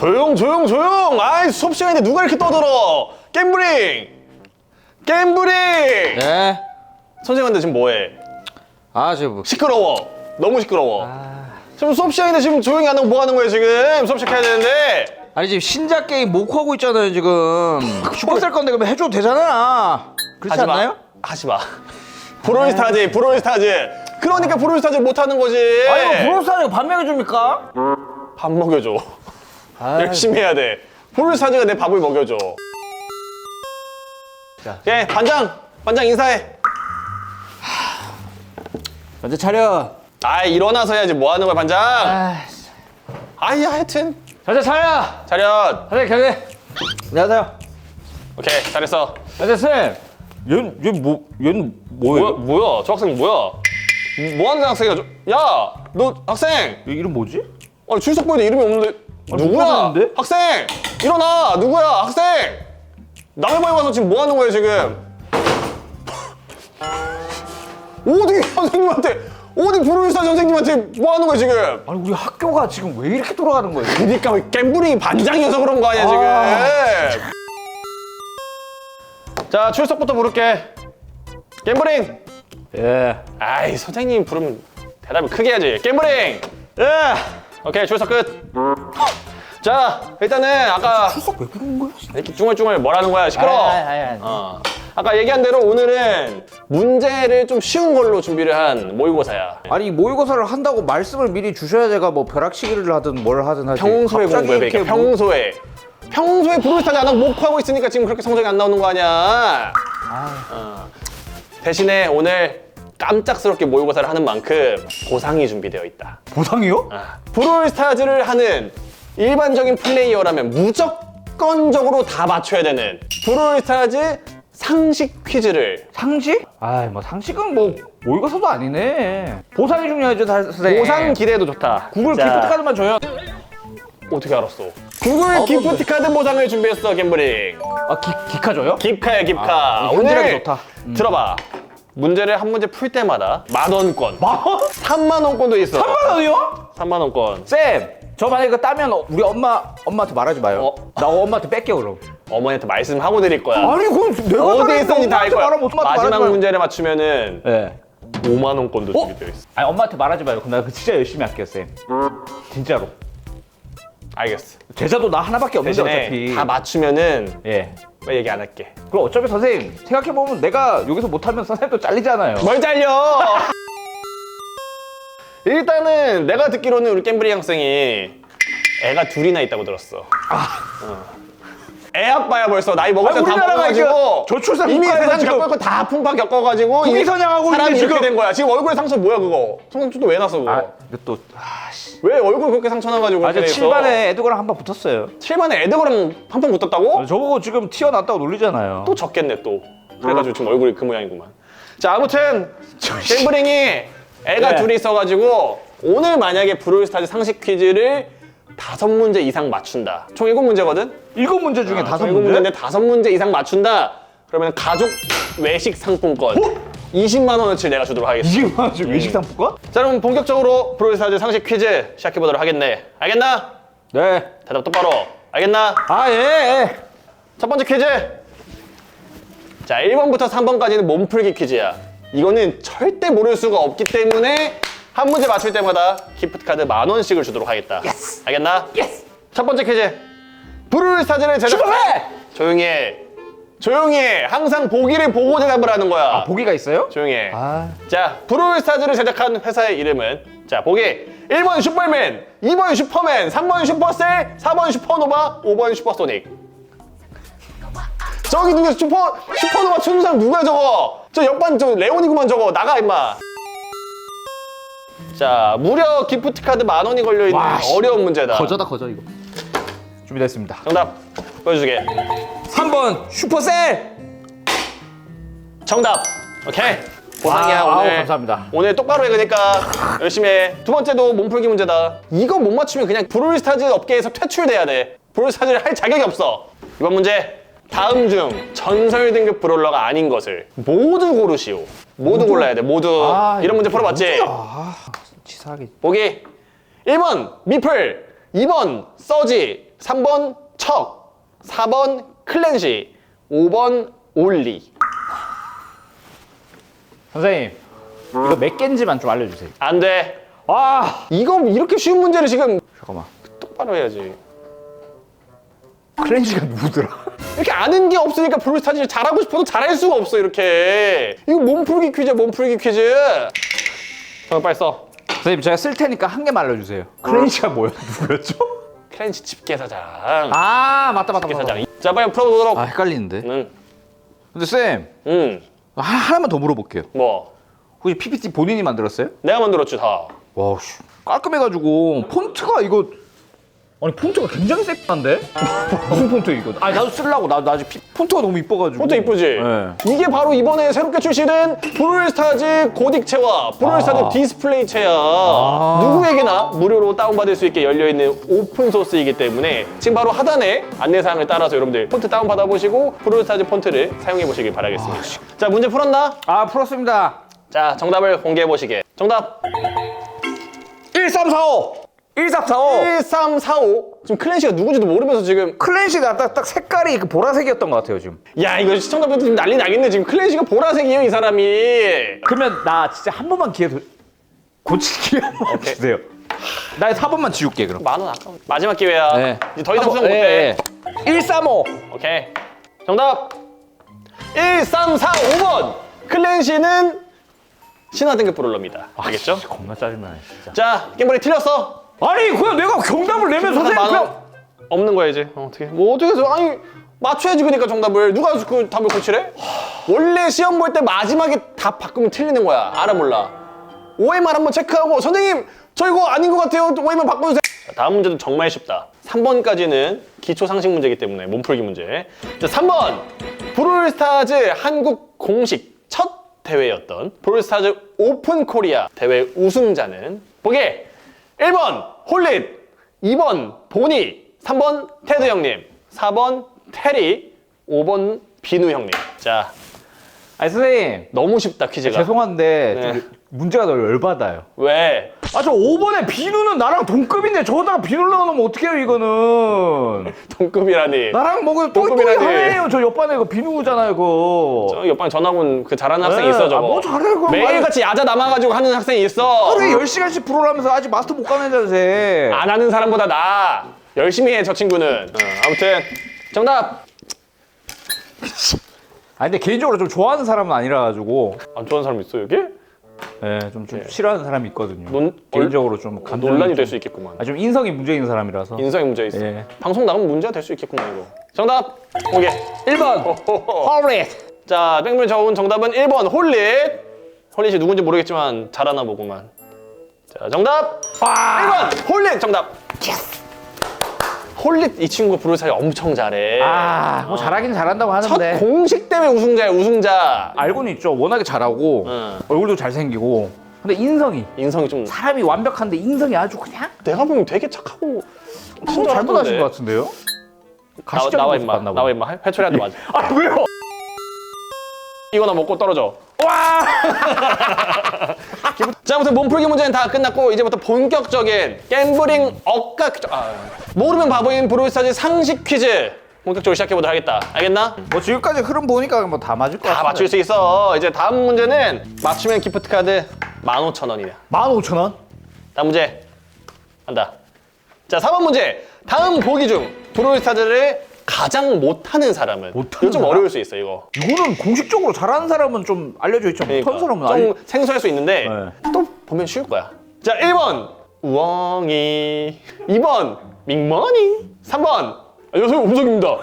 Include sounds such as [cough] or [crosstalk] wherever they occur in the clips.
조용 조용 조용 아이 수업 시간인데 누가 이렇게 떠들어 갬블링 갬블링 네. 선생님한테 지금 뭐해 아, 지금 뭐. 시끄러워 너무 시끄러워 아. 지금 수업 시간인데 지금 조용히 안 하고 뭐 하는 거예요 지금 수업 시작해야 되는데 아니 지금 신작 게임 못 하고 있잖아요 지금. [laughs] 슈퍼셀 건데 그러면 해줘도 되잖아. 그렇지 하지 마 않나요? 하지 마 [laughs] 브롤스타즈 브롤스타즈 그러니까 브롤스타즈 못 하는 거지 아니 뭐 브로스타즈가 반명해 줍니까? 밥 먹여줘 아, 열심히 해야 돼. 브롤스타즈가 내 밥을 먹여줘. 자. 예 반장! 반장 인사해. 먼저 차려. 아 일어나서 해야지. 뭐 하는 거야 반장? 아, 아이 하여튼. 먼저 차려. 차렷. 선생님 경례. 안녕하세요. 오케이 잘했어. 안녕하세요 선생님. 얘는 얘는 뭐 얘는 뭐예요? 뭐야 뭐야? 저 학생 뭐야? 뭐 하는 학생이야? 저... 야 너 학생! 얘 이름 뭐지? 아니 출석 보이는데 이름이 없는데 누구야? 못 찾았는데? 학생! 일어나! 누구야? 학생! 남의 방에 와서 지금 뭐 하는 거예요 지금? [laughs] 어디 선생님한테 어디 브루리스타 선생님한테 뭐 하는 거야 지금? 아니 우리 학교가 지금 왜 이렇게 돌아가는 거예요? 그니까 왜 갬블링이 반장이어서 그런 거 아니야 지금? 자 출석부터 부를게. 갬블링! 예. 아이 선생님 부르면 대답을 크게 해야지. 갬블링! 예. 오케이 출석 끝. 자 일단은 아까 수석 왜 부르는 거야? 이렇게 중얼중얼 뭐라는 거야 시끄러. 아이, 아이, 아이. 어. 아까 얘기한 대로 오늘은 문제를 좀 쉬운 걸로 준비를 한 모의고사야. 아니 모의고사를 한다고 말씀을 미리 주셔야 제가 뭐 벼락치기를 하든 뭘 하든 하지. 평소에 갑자기 공부해 이렇게 그러니까 뭐- 평소에 평소에 브롤스타즈 안 하고 목하고 있으니까 지금 그렇게 성적이 안 나오는 거 아니야. 어. 대신에 오늘 깜짝스럽게 모의고사를 하는 만큼 보상이 준비되어 있다. 보상이요? 아, 브롤스타즈를 하는 일반적인 플레이어라면 무조건적으로 다 맞춰야 되는 브롤스타즈 상식 퀴즈를 상식? 아이 뭐 상식은 뭐 모의고사도 아니네. 보상이 중요하죠, 다- 선생님. 보상 기대도 좋다. 구글 자, 기프트 카드만 줘요. 어떻게 알았어? 구글 기프트 카드 보상을 준비했어, 갬블링. 아 기, 기카 줘요? 깁카야, 깁카. 아, 현질하기 좋다. 음. 들어봐. 문제를 한 문제 풀 때마다 만 원권, 만 원? 3만 원권도 있어. 3만 원이요? 3만 원권. 쌤, 저 만약에 이거 따면 어, 우리 엄마 엄마한테 말하지 마요. 어? 나 엄마한테 뺄게 그럼. 어머니한테 말씀하고 드릴 거야. 아니 그럼 내가 어디에 있었는지 다 알 거야. 마지막. 문제를 맞추면은 네. 5만 원권도 어? 준비되어 있어. 아니 엄마한테 말하지 마요. 그럼 나 그거 진짜 열심히 할게요, 쌤. 진짜로. 알겠어. 제자도 나 하나밖에 없는데 대신에 어차피. 다 맞추면은 예. 왜 얘기 안 할게. 그럼 어차피 선생님 생각해 보면 내가 여기서 못하면 선생님도 잘리잖아요. 뭘 잘려? [laughs] 일단은 내가 듣기로는 우리 갬블리 학생이 애가 둘이나 있다고 들었어. 어. 애 아빠야 벌써 나이 먹을 아니, 때다 우리나라가 먹어가지고 저출산 이미 국가에서 세상 지금 겪고 다 풍파 겪어가지고 국위 이게 선양하고 사람이 있는데 이렇게 지금- 된 거야. 지금 얼굴에 상처 뭐야 그거? 상처도 왜 났어 그거? 아, 근데 또 아씨. 왜 얼굴 그렇게 상처 나가지고 아, 그렇게 저돼 있어? 7반에 애들랑 한 번 붙었어요. 7반에 애들거랑 한 판 붙었다고? 저보고 지금 튀어났다고 놀리잖아요. 또 적겠네 또. 그래가지고 지금 얼굴이 그 모양이구만. 자 아무튼 갬블링이 애가 네. 둘이 있어가지고 오늘 만약에 브롤스타즈 상식 퀴즈를 다섯 문제 이상 맞춘다. 총 일곱 문제거든. 일곱 문제 중에 다섯 일곱 문제? 문제인데 다섯 문제 이상 맞춘다. 그러면 가족 외식 상품권 20만 원어치 내가 주도록 하겠습니다. 이게 뭐지? 외식 상품권? 자 그럼 본격적으로 브롤스타즈 상식 퀴즈 시작해 보도록 하겠네. 알겠나? 네. 대답 똑바로. 알겠나? 아 예. 예. 첫 번째 퀴즈. 자, 1번부터 3번까지는 몸풀기 퀴즈야. 이거는 절대 모를 수가 없기 때문에 한 문제 맞출 때마다 기프트 카드 만 원씩을 주도록 하겠다. 알겠나? 예스. 첫 번째 퀴즈. 브룰스타즈를 제작. 슈퍼맨! 조용히 해. 조용히 해. 항상 보기를 보고 대답을 하는 거야. 아 보기가 있어요? 조용히 해. 아. 자, 브롤스타즈를 제작한 회사의 이름은 자, 보기 1번 슈퍼맨, 2번 슈퍼맨, 3번 슈퍼셀, 4번 슈퍼노바, 5번 슈퍼소닉. 저기 누구 슈퍼 슈퍼노바 추는 사람 누구야 저거? 저 옆반 저 레온이구만 저거 나가 임마. 자, 무려 기프트 카드 만 원이 걸려 있는 와, 씨. 어려운 문제다. 거저다 거저 이거. 준비됐습니다. 정답 보여주게. 3번 슈퍼셀. 정답. 오케이. 보상이야 와, 오늘. 아우, 감사합니다. 오늘 똑바로 해 그러니까 열심히 해. 두 번째도 몸풀기 문제다. 이거 못 맞추면 그냥 브롤스타즈 업계에서 퇴출돼야 돼. 브롤스타즈를 할 자격이 없어. 이번 문제. 다음 중 전설 등급 브롤러가 아닌 것을 모두 고르시오. 모두, 골라야 돼. 모두. 아, 이런 문제 풀어봤지? 아 치사하게. 보기 1번 미플 2번 서지, 3번 척, 4번 클랜시, 5번 올리. 선생님 이거 몇 개인지만 좀 알려주세요. 안 돼. 아 이거 이렇게 쉬운 문제를 지금 잠깐만. 똑바로 해야지. 클렌지가 누구더라? 이렇게 아는 게 없으니까 브롤스타즈를 잘하고 싶어도 잘할 수가 없어 이렇게. 이거 몸풀기 퀴즈야 몸풀기 퀴즈. 잠깐 빨리 써. 선생님 제가 쓸 테니까 한 개만 알려주세요. 클렌지가 뭐야? [laughs] 누구였죠? 클랜시 집게사장. 아 맞다 맞다 맞다. 집게사장. 자 빨리 풀어보도록. 아 헷갈리는데. 응. 근데 쌤 응. 하, 하나만 더 물어볼게요. 뭐 혹시 PPT 본인이 만들었어요? 내가 만들었지 다. 와, 씨. 깔끔해가지고 폰트가 이거 아니 폰트가 굉장히 새한데 [laughs] 무슨 폰트 이거? 아니 나도 쓰려고 나도 나중에 피- 폰트가 너무 이뻐가지고. 폰트 이쁘지? 네. 이게 바로 이번에 새롭게 출시된 브롤스타즈 고딕체와 브롤스타즈 아. 디스플레이체야. 누구에게나 무료로 다운받을 수 있게 열려있는 오픈소스이기 때문에 지금 바로 하단에 안내사항을 따라서 여러분들 폰트 다운받아보시고 브롤스타즈 폰트를 사용해보시길 바라겠습니다. 자, 문제 풀었나? 아 풀었습니다. 자, 정답을 공개해보시게. 정답 1345 1345 1345. 지금 클랜시가 누군지도 모르면서 지금 클랜시가 딱, 딱 색깔이 그 보라색이었던 것 같아요 지금. 야, 이거 시청자분들 지금 난리 나겠네. 지금 클랜시가 보라색이에요, 이 사람이. 그러면 나 진짜 한 번만 기회 도... 고칠 기회 한번 오케이. 주세요. 나 4번만 지울게 그럼. 만 원 아까워. 마지막 기회야. 네. 이제 더 이상 수정 예, 못해. 예. 135 오케이. 정답 1345번. 클랜시는 신화 등급 브롤러입니다. 알겠죠? 겁나 짜증나네 진짜. 자, 게임벌이 틀렸어. 아니 그냥 내가 정답을 내면 선생님 만 원. 그냥 없는 거야 이제. 어, 어떻게? 뭐 어떻게 해서 아니 맞춰야지 그러니까 정답을 누가 그 답을 고치래? 원래 시험 볼 때 마지막에 답 바꾸면 틀리는 거야. 알아 몰라. 오해만 한번 체크하고 선생님 저 이거 아닌 것 같아요. 오해만 바꿔주세요. 자, 다음 문제도 정말 쉽다. 3번까지는 기초 상식 문제이기 때문에 몸풀기 문제. 자, 3번 브롤스타즈 한국 공식 첫 대회였던 브롤스타즈 오픈 코리아 대회 우승자는 보게 1번 홀릿, 2번 보니, 3번 테드 형님, 4번 테리, 5번 비누 형님. 자, 아니 선생님 너무 쉽다 퀴즈가. 죄송한데 네. 좀 문제가 너무 열받아요. 왜? 아 저 5번에 비누는 나랑 동급인데 저거다가 비누를 넣어놓으면 어떡해요 이거는 [laughs] 동급이라니. 나랑 똘똘이 동급이라니. 하네요 저 옆반에 그 비누잖아요 그거 저 옆방에 전학 온 그 잘하는 학생이 네. 있어 아, 저거. 뭐 잘해, 그럼. 매일같이 야자 남아가지고 하는 학생이 있어. 하루에 10시간씩 프로를 하면서 아직 마스터 못 가는 자세 안 하는 사람보다 나. 열심히 해 저 친구는. 어, 아무튼 정답. 아 근데 개인적으로 좀 좋아하는 사람은 아니라 가지고 안 좋아하는 사람 있어 여기? 예, 좀, 좀 싫어하는 사람이 있거든요 논- 개인적으로 좀 감정이 논란이 좀- 될수 있겠구만. 아, 좀 인성이 문제 있는 사람이라서 인성의 문제 있어. 예. 방송 나가면 문제가 될 수 있겠구만 이거. 정답. 오케이. 1번 [laughs] 홀릿 자, 뺑뺑 적은 정답은 1번 홀릿. 홀릿이 누군지 모르겠지만 잘하나 보구만. 자, 정답. 1번 홀릿 정답. 홀릿 이 친구 부를 사이 엄청 잘해. 아 뭐 잘하긴 잘한다고 첫 하는데 공식 대회 우승자야 우승자. 알고는 있죠 워낙에 잘하고 응. 얼굴도 잘생기고 근데 인성이 인성이 좀 사람이 완벽한데 인성이 아주 그냥 내가 보면 되게 착하고 뭐 잘못 하신 것 같은데요? 가시적인 나와 모습 임마 봤나 나와 보네. 임마 회초리한테 맞아 아 왜요? 이거나 먹고 떨어져 와! [laughs] 자 아무튼 몸풀기 문제는 다 끝났고 이제부터 본격적인 갬블링 퀴즈. 아, 모르면 바보인 브롤스타즈 상식 퀴즈 본격적으로 시작해보도록 하겠다. 알겠나? 뭐 지금까지 흐름 보니까 뭐 다 맞을 것 같은데. 다 맞출 수 있어. 이제 다음 문제는 맞추면 기프트 카드 15,000원이야. 15,000원? 다음 문제. 간다. 자 4번 문제. 다음 보기 중 브롤스타즈를 가장 못하는 사람은. 못하는 이거 좀 사람? 어려울 수 있어 이거. 이거는 공식적으로 잘하는 사람은 좀 알려져 있죠 그러니까. 못하는 사람은 좀 알려 생소할 수 있는데 네. 또 보면 쉬울 거야. 자, 1번. 우엉이. 2번. 밍머니. 3번. 안녕하세요 음성입니다.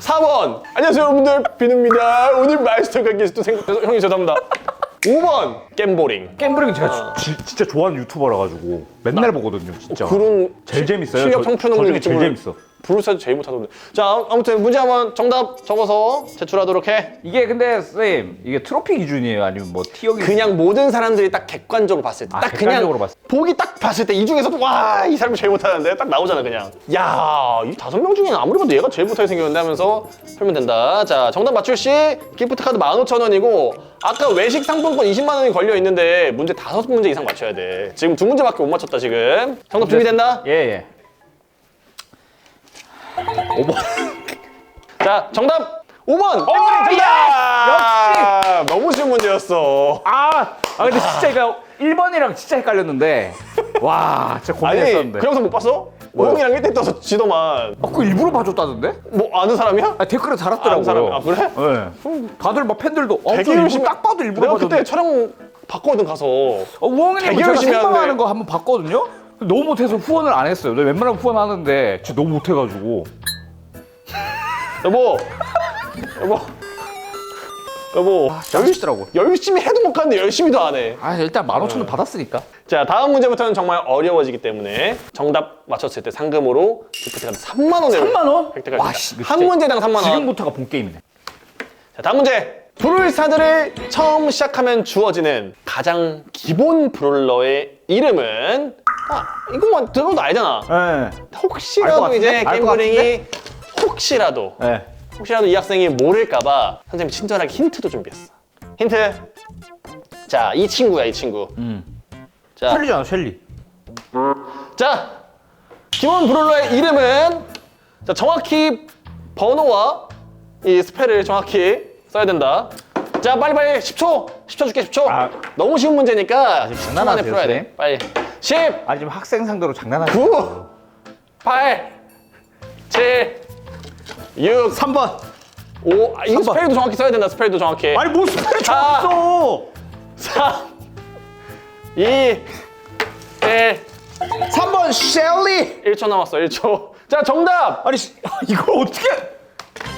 4번. [laughs] 안녕하세요 여러분들. 비누입니다. 오늘 마이스터가 게스트 생 형님 죄송합니다. [laughs] 5번. 겜보링. 겜브링 제가 지- 진짜 좋아하는 유튜버라 가지고 맨날 보거든요 진짜. 그런 제일 재밌어요. 실력 저- 청춘 저 중에 제일 느낌을 재밌어 브루스타즈 제일 못하던데 자 아무튼 문제 한번 정답 적어서 제출하도록 해. 이게 근데 선생님 이게 트로피 기준이에요? 아니면 뭐 티어 기준? 그냥 모든 사람들이 딱 객관적으로 봤을 때. 아, 딱 그냥 객관적으로 봤을 보기 딱 봤을 때 이 중에서도 와 이 사람이 제일 못하는데 딱 나오잖아 그냥. 야 이 다섯 명 중에 아무리 봐도 얘가 제일 못하게 생겼는데 하면서 풀면 된다. 자 정답 맞출 시 기프트 카드 15,000원이고 아까 외식 상품권 20만 원이 걸려 있는데 문제 다섯 문제 이상 맞춰야 돼. 지금 두 문제밖에 못 맞췄다 지금. 정답 준비됐나? 예예 5번. 자, 정답 5번. 야! 정답! 너무 쉬운 문제였어. 아, 아 근데 진짜 이거 1번이랑 진짜 헷갈렸는데. 와, 진짜 아니, 고민했었는데. 그 영상 못 봤어? 우영이랑 1대 떠서 지더만. 아, 그거 일부러 봐줬다던데? 뭐 아는 사람이야? 아, 댓글에 아는 달았더라고요. 사람. 아 그래? 네. 다들 막 팬들도 어, 되게 저 일부러 열심히 딱 봐도 일부러 내가 봐줬는데. 그때 촬영 봤거든 가서. 어, 우엉이님 되게 제가 열심히 생방하는 하는데. 거 한번 봤거든요. 너무 못해서 후원을 안 했어요. 내가 웬만하면 후원하는데 진짜 너무 못해가지고. 여보, 여보, 여보. 아쉽더라고. 열심히 해도 못 가는데 열심히도 안 해. 아 일단 만 오천 원 받았으니까. 자 다음 문제부터는 정말 어려워지기 때문에 정답 맞췄을 때 상금으로 기프트가 3만 원을 3만 원? 획득할 와, 수 씨, 있다. 이거 한 진짜 문제당 3만 원. 지금부터가 본 게임이네. 자 다음 문제. 브롤스타즈를 처음 시작하면 주어지는 가장 기본 브롤러의 이름은 아 이거만 들어도 알잖아. 알것 혹시라도 같은데? 이제 알것 게임브링이 혹시라도 네. 혹시라도 이 학생이 모를까봐 선생님 친절하게 힌트도 준비했어. 힌트. 자, 이 친구야, 이 친구. 음. 자, 셸리잖아, 셸리. 자, 기본 브롤러의 이름은 자 정확히 번호와 이 스펠을 정확히 써야 된다. 자, 빨리 빨리 10초, 10초 줄게 10초. 아. 너무 쉬운 문제니까 10초 만에 장난하세요, 풀어야 돼. 쌤? 빨리. 10, 아니 지금 학생 상대로 장난하지. 9, 8, 7, 6, 3번. 5. 아, 이거 삼 번. 스펠도 정확히 써야 된다. 스펠도 정확히. 아니 뭐 스펠이 자. 없어. 3, 2, 1. 3번 셸리. 1초 남았어, 1초. 자, 정답! 아니 씨, 이걸 어떻게?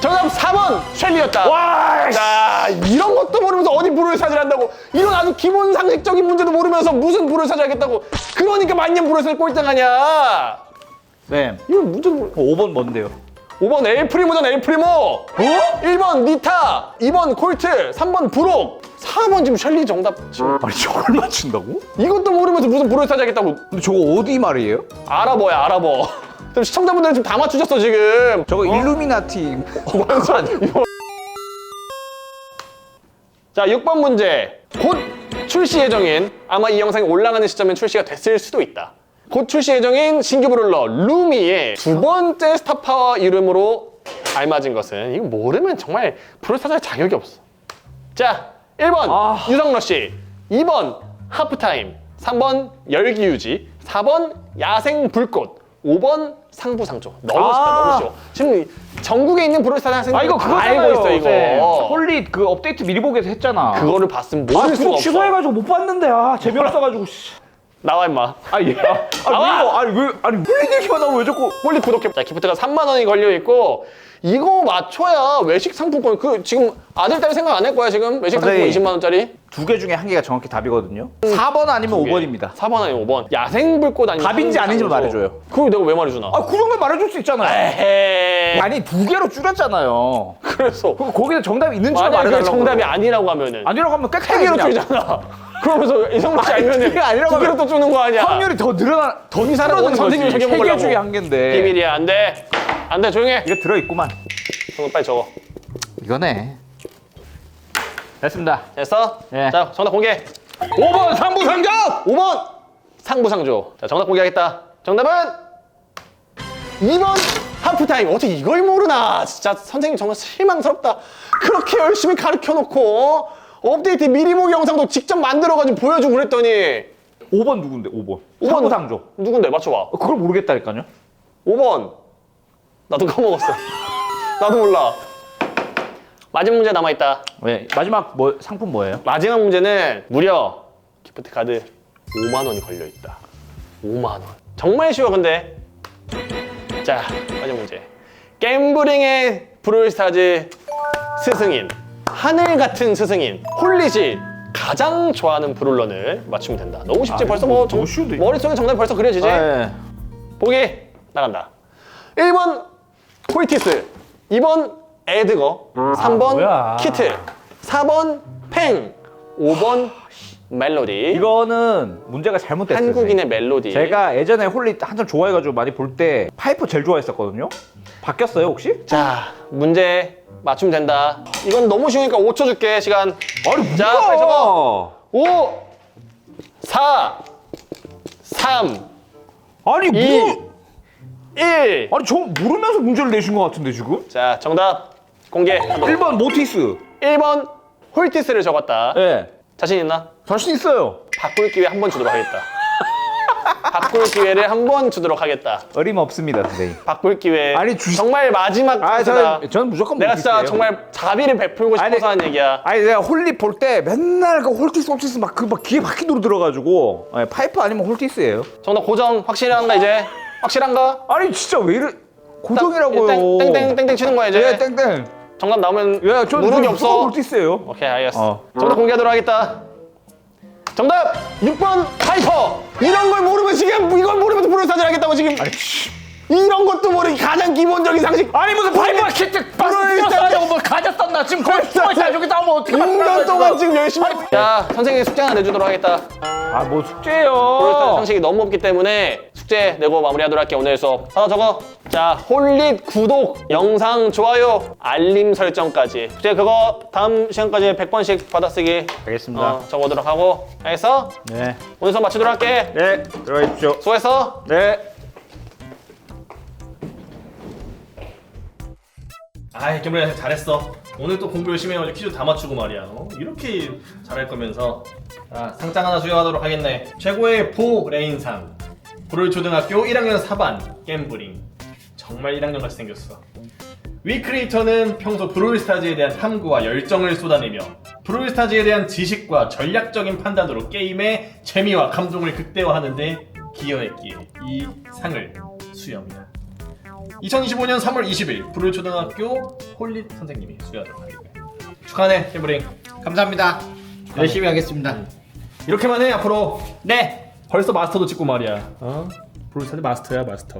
정답 4번! 쉘리였다. 와. 씨. 자, 이런 것도 모르면서 어디 불을 사질한다고. 이런 아주 기본 상식적인 문제도 모르면서 무슨 불을 사질하겠다고. 그러니까 만년 불을 꼴등하냐. 네. 이건 문제도 모르 5번 뭔데요? 5번 엘프리모잖아, 엘프리모. 어? 1번 니타, 2번 콜트, 3번 브록, 4번 지금 쉘리 정답. 지금 아니 저걸 맞춘다고? 이것도 모르면서 무슨 불을 사질하겠다고. 근데 저거 어디 말이에요? 알아봐야 알아봐. 지금 시청자분들은 지금 다 맞추셨어, 지금. 저거 일루미나티 뭔 소리 이거. 자, 6번 문제. 곧 출시 예정인 아마 이 영상이 올라가는 시점엔 출시가 됐을 수도 있다. 곧 출시 예정인 신규 브롤러 루미의 두 번째 스타파워 이름으로 알맞은 것은 이거 모르면 정말 브롤스타즈할 자격이 없어. 자, 1번 아. 유성러 씨, 2번 하프타임, 3번 열기 유지, 4번 야생 불꽃, 5번 상부상조. 너무 쉽다, 아. 너무 쉬워. 지금 전국에 있는 브롤스타즈 학생들 아 이거 그거 알고 있어 이거. 홀리 그 업데이트 미리 보기에서 했잖아. 그거를 봤으면 아 모를 수가 구독 없어. 취소해가지고 못 봤는데 아 재미없어가지고. 씨. 나와 임마. 아 예. 아, 나와! 왜? 아니 왜 아니 홀리 얘기만 하면 왜 자꾸? 빨리 구독해. 자, 기프트가 3만 원이 걸려 있고 이거 맞춰야 외식 상품권 그 지금 아들 딸 생각 안 할 거야 지금 외식 상품권 선생님. 20만 원짜리. 두 개 중에 한 개가 정확히 답이거든요. 4번 아니면 5번입니다. 4번 아니면 5번. 야생 불꽃 아니면 답인지 상부상조. 말해줘요. 그걸 내가 왜 말해주나? 아, 그 정도 말해줄 수 있잖아요. 에헤이. 아니, 두 개로 줄였잖아요. 그래서 그 거기서 정답이 있는지 만약에 말해달라고. 정답이 아니라고 하면은 아니라고 하면 세 깎아야 개로 그냥. 줄잖아. [laughs] 그러면서 이성락 씨 알면은 그게 아니라고 두 개로 하면 또 주는 거 아니야? 확률이 더 늘어나, 더 이 사람 오늘 선생님을 세개 적용하려고. 중에 한 개인데. 비밀이야 안 돼. 안 돼 조용해. 이거 들어있구만. 정답 빨리 적어. 이거네. 됐습니다. 됐어? 예. 자 정답 공개. 5번 상부상적! 5번 상부상조. 자 정답 공개하겠다. 정답은 2번 하프타임. 어떻게 이걸 모르나? 진짜 선생님 정말 실망스럽다. 그렇게 열심히 가르쳐 놓고 업데이트 미리 보기 영상도 직접 만들어가지고 보여주고 그랬더니 5번 누군데, 5번? 오번. 상부상적. 누군데 맞춰봐. 그걸 모르겠다니까요. 5번. 나도 까먹었어. [laughs] 나도 몰라. 마지막 문제 남아있다. 네, 마지막 뭐 상품 뭐예요? 마지막 문제는 무려 기프트 카드 5만 원이 걸려 있다. 5만 원. 정말 쉬워 근데. 자, 마지막 문제. 갬블링의 브롤스타즈 스승인 하늘 같은 스승인 홀릿이 가장 좋아하는 브롤러를 맞추면 된다. 너무 쉽지 아, 벌써 뭐 너무 정- 쉬운데, 이거. 머릿속에 정답이 벌써 그려지지? 네. 보기 나간다. 1번 콜티스, 2번 에드거, 3번 아, 뭐야. 키트, 4번 팽, 5번 멜로디. 이거는 문제가 잘못됐어요. 한국인의 멜로디. 제가 예전에 홀리 한참 좋아해가지고 많이 볼 때 파이프 제일 좋아했었거든요. 바뀌었어요 혹시? 자 문제 맞추면 된다. 이건 너무 쉬우니까 5초 줄게 시간. 아니 자, 빨리 적어. 5, 4, 3, 아니 이. 뭐? 1. 아니 저 모르면서 문제를 내신 것 같은데 지금? 자, 정답 공개하도록. 1번 모티스. 1번 홀티스를 적었다. 예. 자신 있나? 자신 있어요. 바꿀 기회 한 번 주도록 하겠다. 바꿀 기회를 한 번 주도록 하겠다. 어림없습니다, 선생님. 바꿀 기회. 아니, 주- 정말 마지막 아. 저는, 저는 무조건 내가 진짜. 정말 자비를 베풀고 아니, 싶어서 하는 얘기야. 아니 내가 홀릿 볼때 맨날 그 홀티스 홀티스 막 그 막 귀에 바퀴도로 들어가지고 예, 파이프 아니면 홀티스예요. 정답 고정 확실한가 이제? 확실한가? 아니 진짜 왜 이래 고정이라고요. 땡, 땡, 땡땡 치는 거야 이제. 예, 땡땡. 정답 나오면 야, 저 누르기 무조건 없어. 홀티스예요. 오케이 알겠어. 어. 정답 공개하도록 하겠다. 정답 6번 파이퍼. 이런 걸 이걸 모르면서 사진 하겠다고 지금. 아니 씨. 이런 것도 모르기 가장 기본적인 상식. 아니 무슨 파이브가 키트 브롤 뭐 가졌었나 지금 거의 숨어있어 여기 나오면 어떻게 6년 동안 지금 열심히. 자 선생님 숙제 하나 내주도록 하겠다. 아뭐 브롤 숙제요. 상식이 너무 없기 때문에 숙제 내고 마무리하도록 할게 오늘 수업. 하나 적어. 자 홀릿 구독, 영상 좋아요, 알림 설정까지. 숙제 그거 다음 시간까지 100번씩 받아쓰기. 알겠습니다. 어, 적어도록 하고. 알겠어? 네. 오늘 수업 마치도록 할게. 네 들어가십시오. 수고했어. 네. 아이 깨물이 잘했어. 오늘 또 공부 열심히 해가지고 퀴즈 다 맞추고 말이야. 어? 이렇게 잘할 거면서. 자, 상장 하나 수여하도록 하겠네. 최고의 보레인상. 브롤초등학교 1학년 4반 갬블링. 정말 1학년 같이 생겼어. 위크리에이터는 평소 브롤스타즈에 대한 탐구와 열정을 쏟아내며 브롤스타즈에 대한 지식과 전략적인 판단으로 게임의 재미와 감동을 극대화하는데 기여했기에 이 상을 수여합니다 2025년 3월 20일 브롤초등학교 홀릿 선생님이 수여하도록 하겠고요 축하하네 캠브링 감사합니다. 열심히 하겠습니다. 이렇게만 해 앞으로 네. 벌써 마스터도 찍고 말이야 어? 브롤스타즈 마스터야 마스터